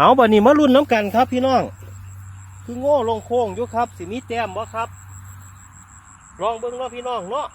เอาบัดนี้มาลุ้นน้ำกันครับพี่น้อง คือโง่ลงโค้งอยู่ครับ สิมีแต้มบ่ครับ ลองเบิ่งเนาะพี่น้องเนาะ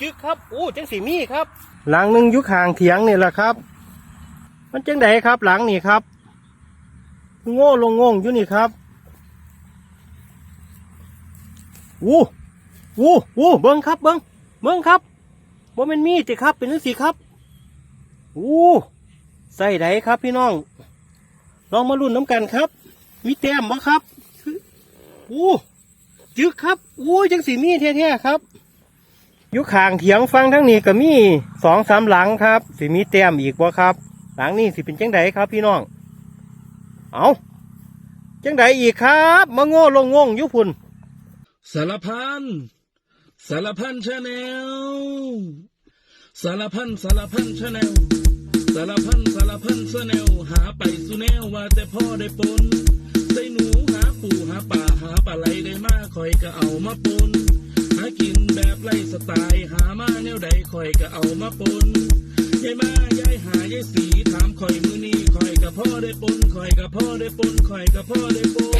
จึกครับอู้จังสีมีครับ หลังหนึ่งอยู่ข้างเถียงนี่แหละครับ มันจังไดครับ หลังนี่ครับ โง่ลงงงอยู่นี่ครับอู้อู้อู้เบิ่งครับ เบิ่งเบิ่งครับบ่แม่นมีติครับ เป็นจังสีครับอู้ใส่ไดครับพี่น้อง ลองมาลุ้นน้ำกันครับ มีแต้มบ่ครับโอ้จึกครับโอ้จังสีมีแท้ๆครับยู่ข้างเถียงฟังทั้งนี้ก็มีสองสามหลังครับสิมีแต้มอีกบ่ครับ หลังนี้สิเป็นจังไดครับพี่น้อง เอาจังไดอีกครับ มาโง่ลงงงอยุพุ่นสารพันสารพันชาแนลสารพันสารพันชาแนล สารพันสารพันชาแนลหาไปสุแนวว่าแต่พ่อได้ปนใส่หนูหาปูหาป่าหาปลาไหลได้มาคอยก็เอามาปนหากินแบบไล่สไตล์หามาแนวใดคอยก็เอามาปนยายมายายหายายสีถามคอยมือนี้คอยกับพ่อได้ปนคอยกับพ่อได้ปนคอยกับพ่อได้ปน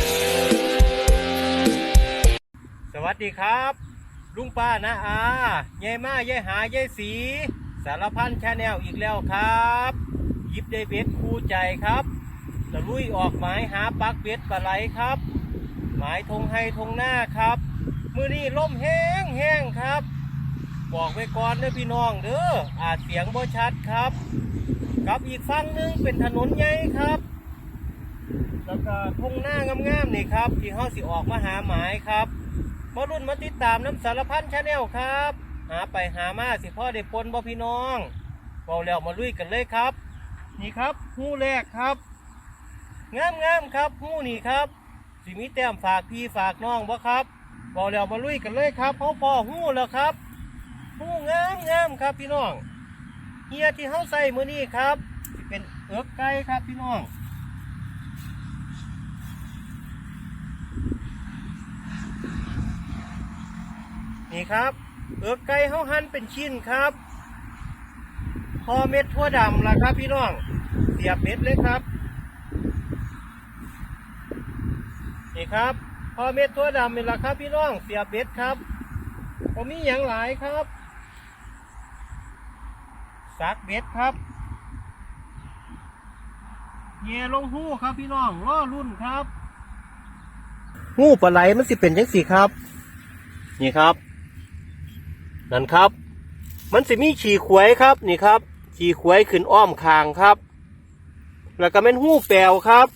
สวัสดีครับ ลุงป้านะอา ยายมายายหายายสี สารพันชาแนลอีกแล้วครับยิบได้เบ็ดคู่ใจครับตะลุยออกหมายหาปักเบ็ดปลาไหลครับ หมายทงให้ทงหน้าครับ มือนี้ล่มแห้งแห้งครับ บอกไว้ก่อนเด้อพี่น้องเด้ออาจเสียงบ่ชัดครับกับอีกฝั่งนึงเป็นถนนใหญ่ครับ แล้วก็ทงหน้างามๆนี่ครับ ที่เฮาสิออกมาหาหมายครับมารุ่นมาติดตามน้ำสารพันชาแนลครับ หาไปหามาสิพ่อได้ปนบ่พี่น้องเบาแล้วมาลุยกันเลยครับ นี่ครับหู้แรกครับงามๆครับหู้นี่ครับสิมีแต้มฝากพี่ฝากน้องบ่ครับเบาแล้วมาลุยกันเลยครับเขาพอหู้แล้วครับหู้งามงามๆครับพี่น้องเฮียที่เฮาใส่มือนี้ครับเป็นเอิกไก่ครับพี่น้องนี่ครับ เออไก่เฮาหั่นเป็นชิ้นครับพอเม็ดทั่วดำล่ะครับ พี่น้อง เสียบเม็ดเลยครับ นี่ครับ พอเม็ดทั่วดำนี่ล่ะครับ พี่น้อง เสียบเม็ดครับผมมีอย่างหลายครับสักเบ็ดครับเยลงหู้ครับพี่น้องล่อรุ่นครับหู้ปลาไหลมันสิเป็นยังสี่ครับ นี่ครับ นั่นครับ มันสิมีฉี่ขวยครับนี่ครับ ฉี่ขวยขึ้นอ้อมคางครับ แล้วก็เป็นหู้แปวครับ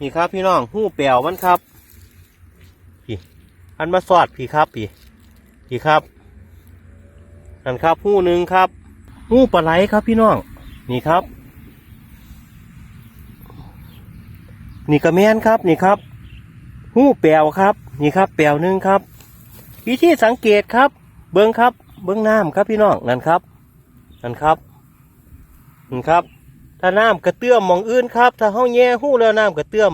นี่ครับพี่น้องหู้แปวมันครับพี่อันมาสอดพี่ครับพี่พี่ครับนั่นครับหู้หนึ่งครับหู้ปลาไหลครับพี่น้องนี่ครับ นี่กระแมนครับนี่ครับหู้แปวครับ นี่ครับแปวหนึ่งครับ วิธีสังเกตครับ เบิ้งครับ เบิ้งน้ำครับพี่น้องนั่นครับนั่นครับนั่นครับ ถ้าน้ำกระเตื้อมมองอื่นครับ ถ้าเฮาแย่หู้แล้วน้ำกระเตื้อม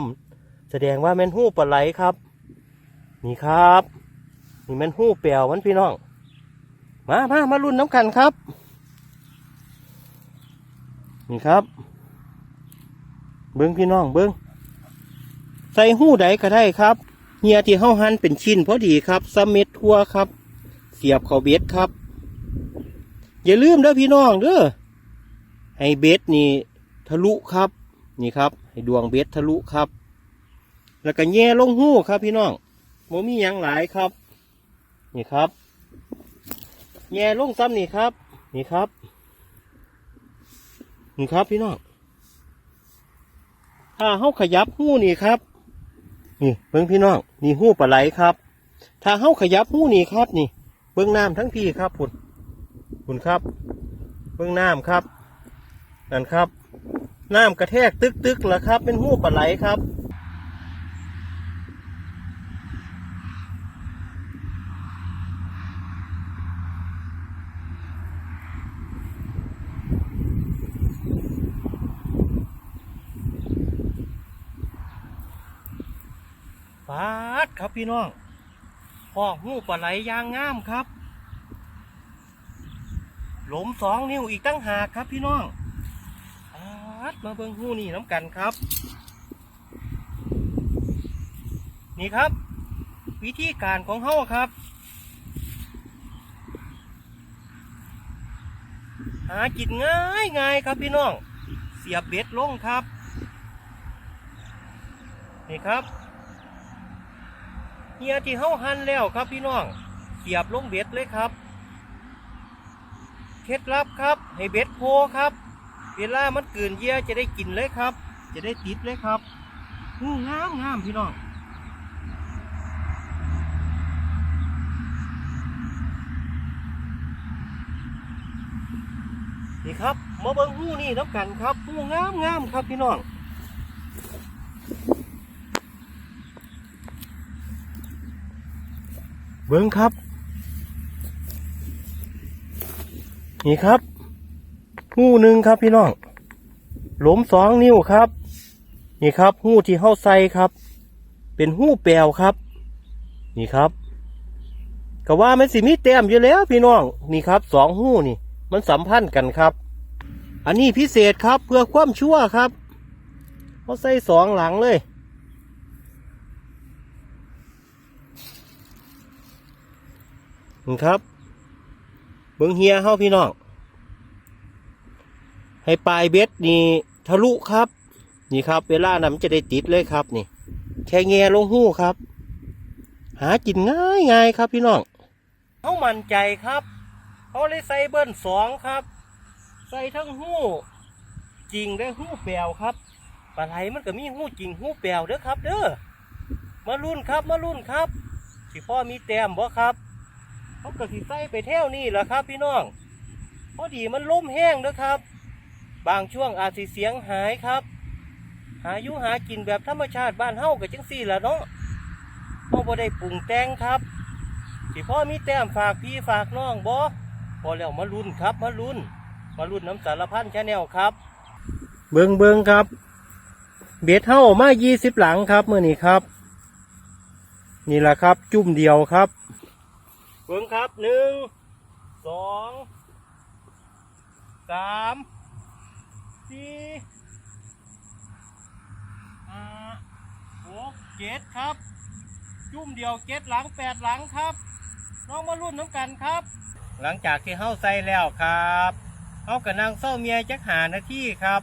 แสดงว่าแม่นหู้ปลาไหลครับ นี่ครับ นี่แม่นหู้แปลวมันพี่น้อง มามามาลุ้นน้ำกันครับ นี่ครับ เบิ้งพี่น้องเบิ้งใส่หู้ใดก็ได้ครับเฮียที่เฮาหั่นเป็นชิ้นพอดีครับซัมเม็ดทั่วครับ เสียบเข้าเบ็ดครับ อย่าลืมเด้อพี่น้องเด้อให้เบ็ดนี่ทะลุครับ นี่ครับ ให้ดวงเบ็ดทะลุครับ แล้วก็แย่ลงหู้ครับพี่น้องโมมีหยังหลายครับ นี่ครับแย่ลงซ้ำนี่ครับ นี่ครับนี่ครับพี่น้องถ้าเฮาขยับหู้นี่ครับ นี่เบิ้งพี่น้องนี่หู้ปลาไหลครับ ถ้าเฮาขยับหู้นี่ครับนี่ เบิ้งน้ำทั้งพี่ครับพุ่นพุ่นครับเบิ้งน้ำครับ นั่นครับ น้ำกระแทกตึกตึกแล้วครับ เป็นหูปลาไหลครับปาดครับพี่น้อง พ่อหูปลาไหลยางงามครับ หลมสองนิ้วอีกตั้งหากครับพี่น้องปาดมาเบิ่งหูนี่น้ำกันครับ นี่ครับ วิธีการของเฮาครับ หากินง่ายง่ายครับพี่น้อง เสียบเบ็ดลงครับ นี่ครับ เฮียที่เฮาหั่นแล้วครับพี่น้อง เสียบลงเบ็ดเลยครับเคล็ดลับครับ ให้เบ็ดโพครับ เวลามันเกินเยื่อจะได้กินเลยครับ จะได้ติดเลยครับงูงามงามพี่น้องนี่ครับมาเบิ่งหูนี่น้ำกันครับหูงามงามครับพี่น้อง เบิ่งครับ นี่ครับ หูหนึ่งครับพี่น้อง หลมสองนิ้วครับ นี่ครับ หูที่เข้าใส่ครับ เป็นหูแปลวครับ นี่ครับก็ว่ามันสิมีแต้มอยู่แล้วพี่น้อง นี่ครับสองหูนี่ มันสัมพันธ์กันครับ อันนี้พิเศษครับเพื่อความชั่วครับเขาใส่สองหลังเลย นี่ครับเบิ้งเฮียเฮาพี่น้อง ให้ปลายเบ็ดนี่ทะลุครับ นี่ครับ เวลานั้นมันจะได้ติดเลยครับ นี่ แค่แง่ลงหู้ครับ หากินง่ายง่ายครับพี่น้องเขามั่นใจครับเขาเลยใส่เบิ้ลสองครับ ใส่ทั้งหู้จริงและหู้แปลวครับปลาไหลมันก็มีหู้จริงหู้แปลวเด้อครับ เด้อมารุ่นครับมารุ่นครับสิพ่อมีแต้มบ่ครับ เขาก็สิใส่ไปเท่วนี่แหละครับ พี่น้องพอดีมันล้มแห้งเด้อครับ บางช่วงอาจสิเสียงหายครับ หาอยู่หากินแบบธรรมชาติบ้านเฮากับจังสี่ละเนาะเฮาบ่ได้ปรุงแต่งครับสิพ่อมีแต้มฝากพี่ฝากน้องบ่พอแล้วมาลุ้นครับมาลุ้นมาลุ้นน้ำสารพันชาแนลครับ เบิงเบิงครับ เบ็ดเฮามายี่สิบหลังครับเมื่อนี้ครับ นี่แหละครับ จุ่มเดียวครับ เบิงครับหนึ่งสองสามสี่ห้าหกเจ็ดครับ จุ่มเดียวเจ็ดหลังแปดหลังครับ น้องมารุ่นน้ำกันครับ หลังจากที่เฮาใส่แล้วครับเฮากับนางเศร้าเมียจักหานาที่ครับ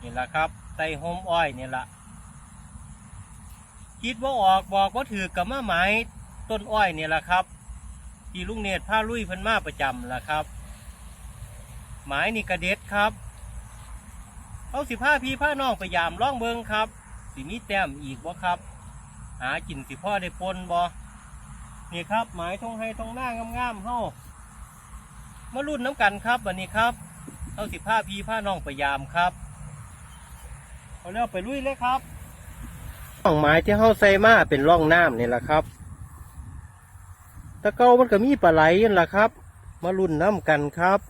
นี่แหละครับใส่โฮมอ้อยนี่แหละคิดว่าออกบอกว่าถือกับมาไหมายต้นอ้อยนี่แหละครับ ที่ลุงเนตรผ้าลุยเพิ่นมาประจำล่ะครับ หมายนี่กระเด็ดครับเอาสิผ้าพี่ผ้าน้องไปยามล่องเบิงครับสิมีแต้มอีกบ่ครับ หากินสิพ่อได้ปนบ่นี่ครับหมายทงให้ทงหน้างามๆเฮามารุ่นน้ำกันครับวันนี้ครับเอาสิผ้าพี่ผ้าน้องไปยามครับเอาแล้วไปลุยเลยครับร่องไม้ที่เฮาใส่มาเป็นร่องน้ำนี่แหละครับ ตะเกามันก็มีปลาไหลนั่นแหละครับ มารุ่นน้ำกันครับ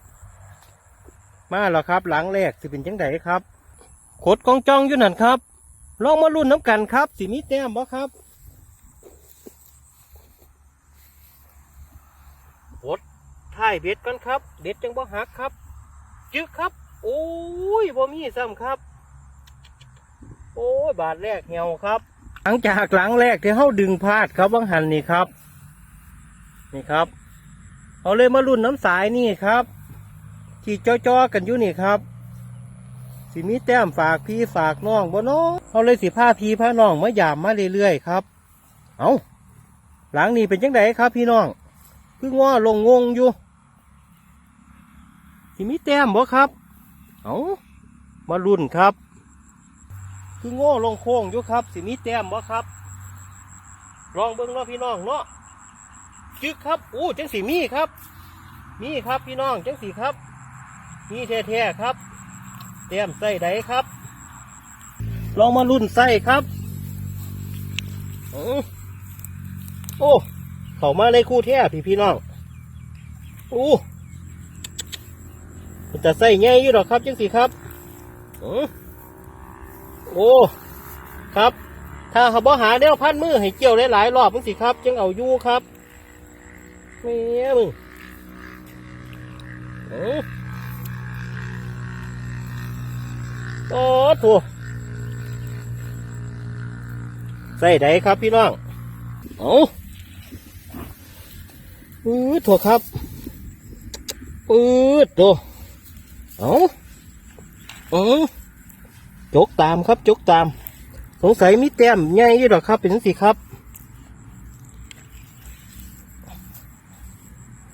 มาแล้วครับ หลังแรกสิเป็นจังไดครับขดกองจองอยู่นั่นครับ ลองมารุ่นน้ำกันครับ สิมีแต้มบ่ครับขดถ่ายเบ็ดกันครับ เบ็ดจังบ่หักครับ จึกครับ โอ้ยบ่มีซ้ำครับ โอ้ยบาทแรกเหี่ยวครับ หลังจากหลังแรกที่เฮาดึงพลาดครับวังหันนี่ครับ นี่ครับ เอาเลยมารุ่นน้ำสายนี่ครับ ที่จ้อๆกันอยู่นี่ครับ สิมีแต้มฝากพี่ฝากน้องบ่เน้องเอาเลยสิผ้าพี่ผ้าน้องมายามมาเรื่อยๆครับ เอาหลังนี้เป็นจังไดครับ พี่น้องคือง้อลงงงอยู่สิมีแต้มบ่ครับ เอามารุ่นครับ คือง้อลงโค้งอยู่ครับ สิมีแต้มบ่ครับ ลองเบิ่งเนาะพี่น้องเนาะ จึกครับอู้จังสีมีครับ มีครับพี่น้องจังสีครับ มีแท้ๆครับ เตรียมใส่ใดครับ ลองมารุ่นใส่ครับอื้อโอ้เขามาในคู่แท้พี่พี่น้องอู้จะใส่ง่ายอยู่หรอครับจังสีครับอื้อโอ้ครับ ถ้าเขาบ่หาแนวพันมือให้เกี่ยวหลายๆรอบจังสิครับ จังเอาอยู่ครับ เมียมึงเอ้าโอ้โถใส่ไดครับพี่น้อง เอาปืดโถครับ ปืดโถเอาเอาจกตามครับจกตาม สงสัยมีแต้มใหญ่อยู่ดอกครับ เป็นสิครับ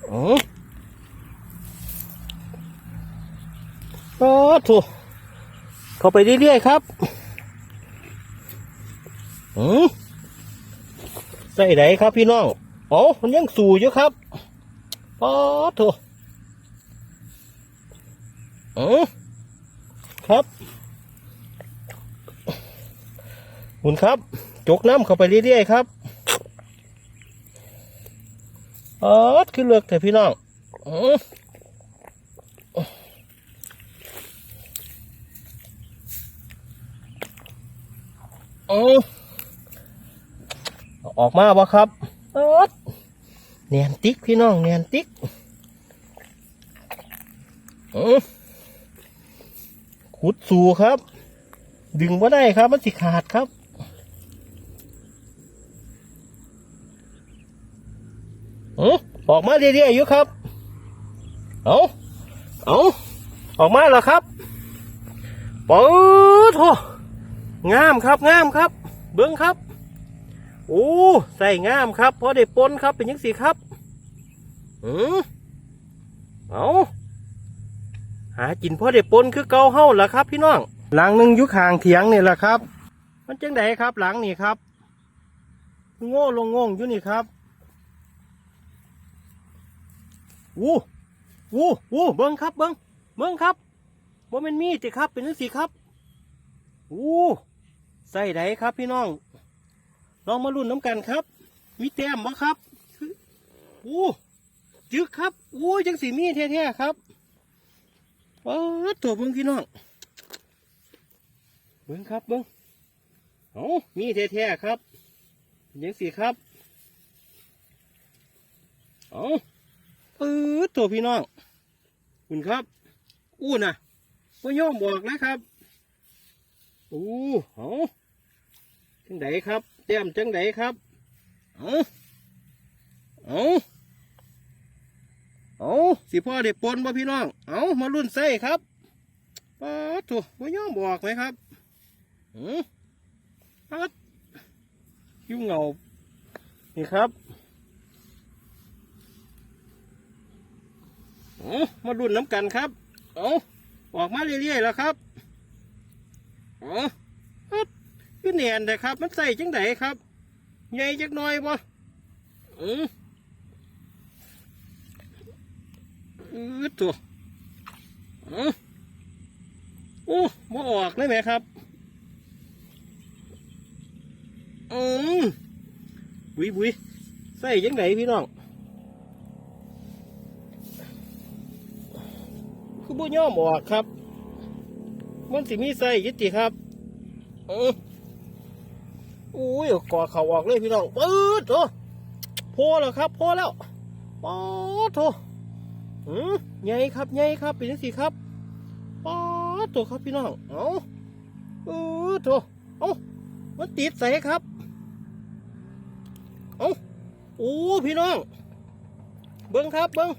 อ๋อ โอ้โถเข้าไปเรื่อยๆครับอืมใส่ไหนครับพี่น้องอ๋อมันยังสู่อยู่ครับปอโถอืมครับหมุนครับ จกน้ำเข้าไปเรื่อยๆครับ อ๋อขึ้นเลือกแต่พี่น้องอืมออกมาบ่ครับเอิดเนียนติ๊กพี่น้องเนียนติ๊กขุดสูครับ ดึงว่าได้ครับ มันสิขาดครับ ออกมาเรื่อยๆอยู่ครับ เอาเอาออกมาแล้วครับปื๊ดโถงามครับงามครับ เบิ้งครับ โอ้ใส่งามครับพอได้ปนครับเป็นยังสีครับอืมเอาหากินพอได้ปนคือเกาเฮ้าล่ะครับ พี่น้อง หลังหนึ่งยุคหางเถียงนี่แหละครับ มันจังไดครับ หลังนี่ครับ โง่ลงงงอยู่นี่ครับ วู้วู้วู้เบิ้งครับเบิ้งเบิ้งครับว่ามันมีจิครับ เป็นยังสีครับอู้ใส่ไดครับพี่น้องลองมาลุ้นน้ำกันครับ มีแต้มบ่ครับอู้จึกครับอู้จังสีมีแท้ๆครับเออตัวเบิ้งพี่น้องเบิ้งครับเบิ้งเอามีแท้ๆครับยังสีครับเอาเออตัวพี่น้องคุณครับอู้นะพ่อย่อมบอกนะครับโอ้เอาจังไดครับเต็มจังไดครับเอาเอาเอาสิพ่อเด็กปนบ่พี่น้องเอามารุ่นไส้ครับป๊าถูว่ย่อมบอกไหมครับอืมป๊าดยุ่งเหงานี่ครับ เอามารุ่นน้ำกันครับ เอาออกมาเรื่อยๆแล้วครับอ๋อคือเนียนแต่ครับ มันใส่จังไดครับ ใหญ่จักหน่อยบ่อืออือตัวอือโอ้บ่ออกเลยไหมครับ อืมบุยบุยใส่จังไดพี่น้อง บ่ย่อมออกครับ มันสิมีไส้ยึดติครับเอออุ้ยก่อเข่าออกเลยพี่น้องปื๊ดโถพอแล้วครับพอแล้วป๊อดโถอืมใหญ่ครับใหญ่ครับเป็นยังสิครับป๊อดโถครับพี่น้องเอาเออโถเอามันติดใส่ครับเอาโอ้พี่น้อง เบิ้งครับเบิ้ง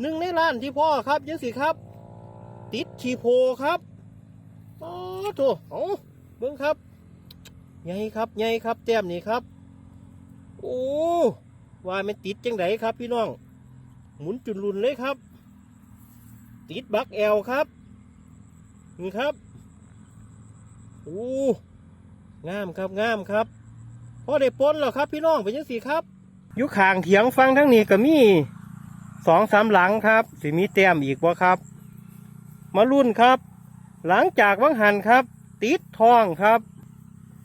หนึ่งในล้านที่พ่อครับยังสิครับ ติดชีโพครับโอ้โถเอาเบิ้งครับใหญ่ครับใหญ่ครับแต้มนี่ครับ โอ้ว่ามันติดจังไดครับ พี่น้อง หมุนจุนลุนเลยครับ ติดบักแอลครับนี่ครับโอ้งามครับงามครับพ่อได้ปนแล้วครับ พี่น้องเป็นยังสีครับยู่ข้างเถียงฟังทั้งนี้ก็มี สองสามหลังครับสิมีแต้มอีกบ่ครับ มารุ่นครับ หลังจากวังหันครับ ติดทองครับ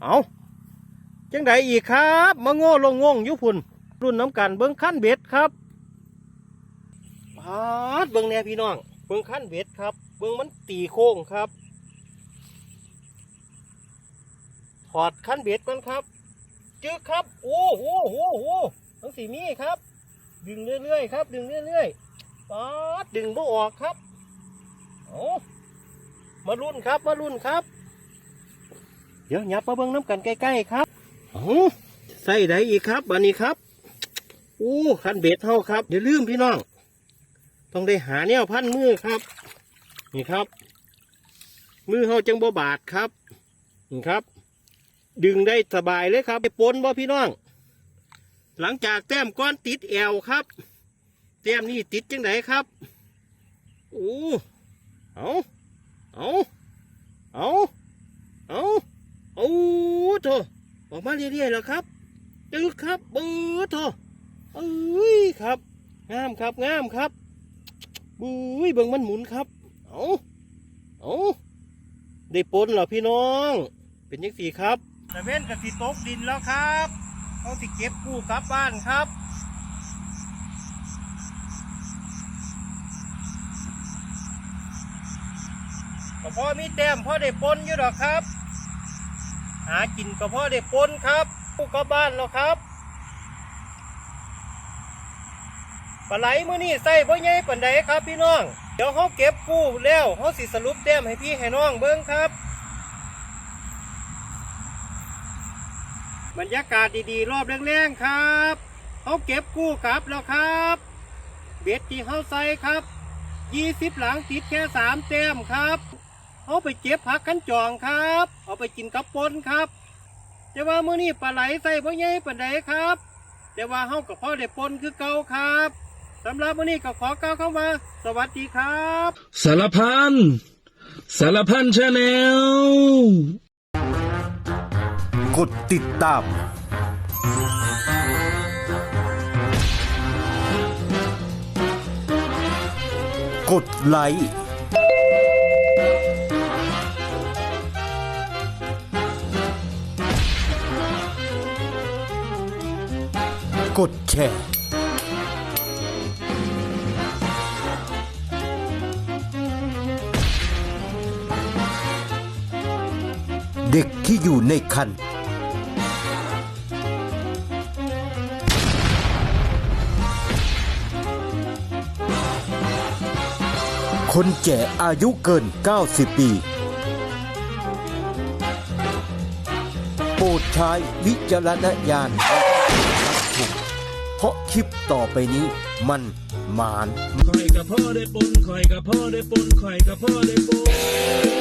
เอาจังไดอีกครับ มาโง่ลงงงยุพุ่นรุ่นน้ำกันเบิ้งขั้นเบ็ดครับพาดเบิ้งแน่พี่น้องเบิ้งขั้นเบ็ดครับ เบิ้งมันตีโค้งครับถอดขั้นเบ็ดมันครับ จึ๊กครับ โอ้โหโอ้โหทั้งสีมีครับ ดึงเรื่อยๆครับ ดึงเรื่อยๆปาดดึงบ่ออกครับโอ้มารุ่นครับมารุ่นครับ เดี๋ยวหยับมาเบิ่งน้ำกันใกล้ๆครับโอ้ใส่ได้อีกครับบันนี้ครับอู้คันเบ็ดเท่าครับอย่าลืมพี่น้อง ต้องได้หาแนวพันมือครับ นี่ครับ มือเฮาจังบ่บาดครับนี่ครับ ดึงได้สบายเลยครับไปปนบ่พี่น้อง หลังจากแต้มก้อนติดแอวครับ แต้มนี่ติดจังไดครับโอ้เอาเอาเอาเอาเอาโถออกมาเรื่อยๆแล้วครับตึ๊กครับเบือโถเอ้ยครับงามครับงามครับบุ้ยเบิ่งมันหมุนครับเอาเอาได้ปนเหรอพี่น้อง เป็นยังสี่ครับแต่เว้นกับสีตกดินแล้วครับ เขาสิเก็บกู้กลับบ้านครับก็พ่อมีแต้มพ่อได้ปนอยู่ดอครับ หากินก็พ่อได้ปนครับกู้กลับบ้านแล้วครับปลาไหลมื้อนี้ใส่พ่อใหญ่ปันใดครับพี่น้อง เดี๋ยวเขาเก็บกู้แล้วเขาสิสรุปแต้มให้พี่ให้น้องเบิ้งครับ บรรยากาศดีๆ รอบแรงๆครับเขาเก็บกู้กลับแล้วครับ เบ็ดที่เขาใส่ครับยี่สิบหลังติดแค่สามแต้มครับเขาไปเจ็บผักกันจองครับ เอาไปกินกับปนครับ แต่ว่าเมื้อนี้ปลาไหลใส่พ่อใหญ่ปันใดครับ แต่ว่าเฮากับพ่อได้ปนคือเก่าครับสำหรับมื้อนี้ก็ขอกล่าวคำว่า สวัสดีครับ สารพันสารพันชาแนล กดติดตาม กดไลค์กดแชร์ เด็กที่อยู่ในคัน คนแก่อายุเกิน 90 ปีโปรดใช้วิจารณญาณเพราะคลิปต่อไปนี้มันหมาน คอยกับพ่อได้ปนคอยกับพ่อได้ปนคอยกับพ่อได้ปน